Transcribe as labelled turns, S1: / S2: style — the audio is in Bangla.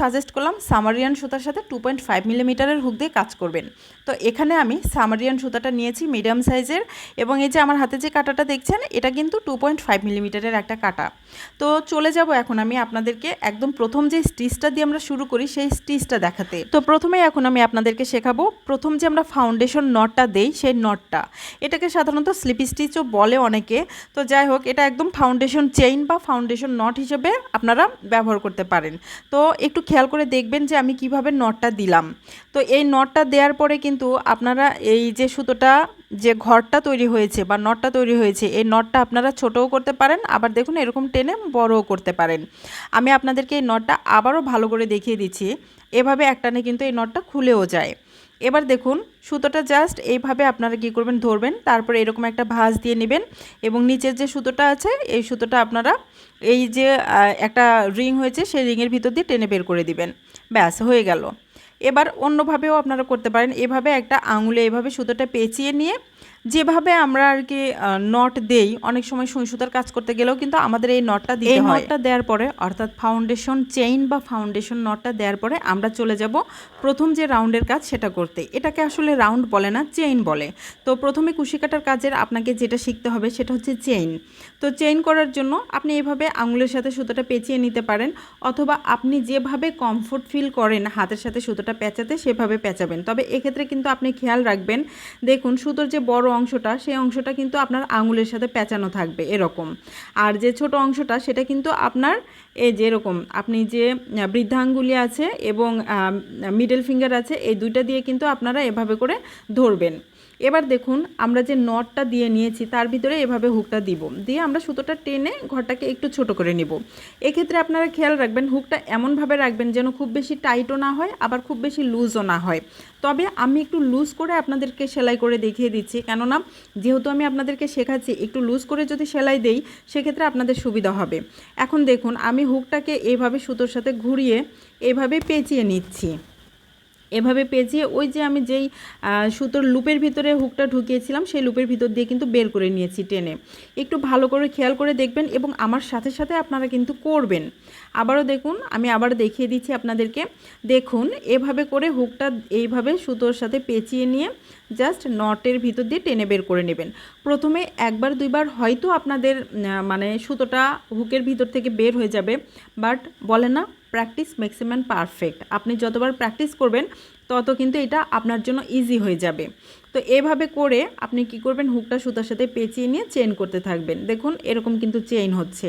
S1: সাজেস্ট করলাম সামারিয়ান সুতার সাথে টু পয়েন্ট ফাইভ মিলিমিটারের হুক দিয়ে কাজ করবেন। তো এখানে আমি সামারিয়ান সুতাটা নিয়েছি মিডিয়াম সাইজের এবং এই যে আমার হাতে যে কাটাটা দেখছেন, এটা কিন্তু টু পয়েন্ট ফাইভ মিলিমিটারের একটা কাটা। তো চলে যাব এখন আমি আপনাদেরকে একদম প্রথম যে স্টিচটা দিয়ে আমরা শুরু করি, সেই স্টিচটা দেখাতে। তো প্রথমে এখন আমি আপনাদেরকে শেখাবো, প্রথম যে আমরা ফাউন্ডেশন নটটা দেই, সেই নটটা এটাকে সাধারণত স্লিপ স্টিচও বলে অনেকে। তো যাই হোক, এটা একদম ফাউন্ডেশন চেইন বা ফাউন্ডেশন নট হিসেবে আপনারা ব্যবহার করতে পারেন। তো একটু খেয়াল করে দেখবেন যে আমি কীভাবে নটটা দিলাম। তো এই নটটা দেওয়ার পরে কিন্তু আপনারা এই যে সুতোটা, যে ঘরটা তৈরি হয়েছে বা নটটা তৈরি হয়েছে, এই নটটা আপনারা ছোটও করতে পারেন, আবার দেখুন এরকম টেনে বড়ও করতে পারেন। আমি আপনাদেরকে এই নটটা আবারও ভালো করে দেখিয়ে দিচ্ছি। এভাবে একটানে কিন্তু এই নটটা খুলেও যায়। এবার দেখুন, সুতোটা জাস্ট এইভাবে আপনারা কী করবেন, ধরবেন, তারপরে এরকম একটা ভাঁজ দিয়ে নেবেন এবং নিচের যে সুতোটা আছে, এই সুতোটা আপনারা এই যে একটা রিং হয়েছে, সেই রিংয়ের ভিতর দিয়ে টেনে বের করে দিবেন। ব্যাস হয়ে গেল। এবার অন্যভাবেও আপনারা করতে পারেন। এভাবে একটা আঙুলে এভাবে সুতোটা পেঁচিয়ে নিয়ে যেভাবে আমরা আর কি নট দেই অনেক সময় সুই সুতার কাজ করতে গেলেও কিন্তু আমাদের এই নটটা দিতে হয়। নটটা দেওয়ার পরে অর্থাৎ ফাউন্ডেশন চেইন বা ফাউন্ডেশন নটটা দেওয়ার পরে আমরা চলে যাব প্রথম যে রাউন্ডের কাজ সেটা করতে। এটাকে আসলে রাউন্ড বলে না চেইন বলে। তো প্রথমে কুশি কাটার কাজের আপনাকে যেটা শিখতে হবে সেটা হচ্ছে চেইন তো চেইন করার জন্য আপনি এভাবে আঙুলের সাথে সুতোটা পেঁচিয়ে নিতে পারেন। অথবা আপনি যেভাবে কমফোর্ট ফিল করেন, হাতের সাথে সুতোটা প্যাঁচাতে সেভাবে প্যাঁচাবেন তবে এক্ষেত্রে কিন্তু আপনি খেয়াল রাখবেন, দেখুন সুতোর যে বড় অংশটা, সেই অংশটা কিন্তু আপনার আঙুলের সাথে প্যাঁচানো থাকবে এরকম। আর যে ছোট অংশটা, সেটা কিন্তু আপনার এই যে এরকম, আপনি যে বৃদ্ধাঙ্গুলি আছে এবং মিডল ফিঙ্গার আছে, এই দুইটা দিয়ে কিন্তু আপনারা এভাবে করে ধরবেন। এবার দেখুন, আমরা যে নটটা দিয়ে নিয়েছি, তার ভিতরে এভাবে হুকটা দিব। দিয়ে আমরা সুতোটা টেনে ঘরটাকে একটু ছোট করে নিব। এক্ষেত্রে আপনারা খেয়াল রাখবেন, হুকটা এমনভাবে রাখবেন যেন খুব বেশি টাইটও না হয়, আবার খুব বেশি লুজও না হয়। তবে আমি একটু লুজ করে আপনাদেরকে সেলাই করে দেখিয়ে দিচ্ছি। কেননা, যেহেতু আমি আপনাদেরকে শেখাচ্ছি, একটু লুজ করে যদি সেলাই দেই, সেক্ষেত্রে আপনাদের সুবিধা হবে। এখন দেখুন, আমি হুকটাকে এইভাবে সুতোর সাথে ঘুরিয়ে এভাবে পেঁচিয়ে নিচ্ছি। এভাবে পেঁচিয়ে ওই যে আমি যেই সুতোর লুপের ভিতরে হুকটা ঢুকিয়েছিলাম, সেই লুপের ভিতর দিয়ে কিন্তু বের করে নিয়েছি টেনে। একটু ভালো করে খেয়াল করে দেখবেন এবং আমার সাথে সাথে আপনারা কিন্তু করবেন। আবারও দেখুন, আমি আবার দেখিয়ে দিচ্ছি আপনাদেরকে। দেখুন, এভাবে করে হুকটা এইভাবে সুতোর সাথে পেঁচিয়ে নিয়ে জাস্ট নটের ভিতর দিয়ে টেনে বের করে নেবেন। প্রথমে একবার দুইবার হয়তো আপনাদের মানে সুতোটা হুকের ভিতর থেকে বের হয়ে যাবে, বাট বলে না প্র্যাকটিস ম্যাক্সিমাম পারফেক্ট। আপনি যতবার প্র্যাকটিস করবেন, তত কিন্তু এটা আপনার জন্য ইজি হয়ে যাবে। তো এভাবে করে আপনি কি করবেন হুকটা সুতার সাথে পেঁচিয়ে নিয়ে চেন করতে থাকবেন। দেখুন, এরকম কিন্তু চেইন হচ্ছে।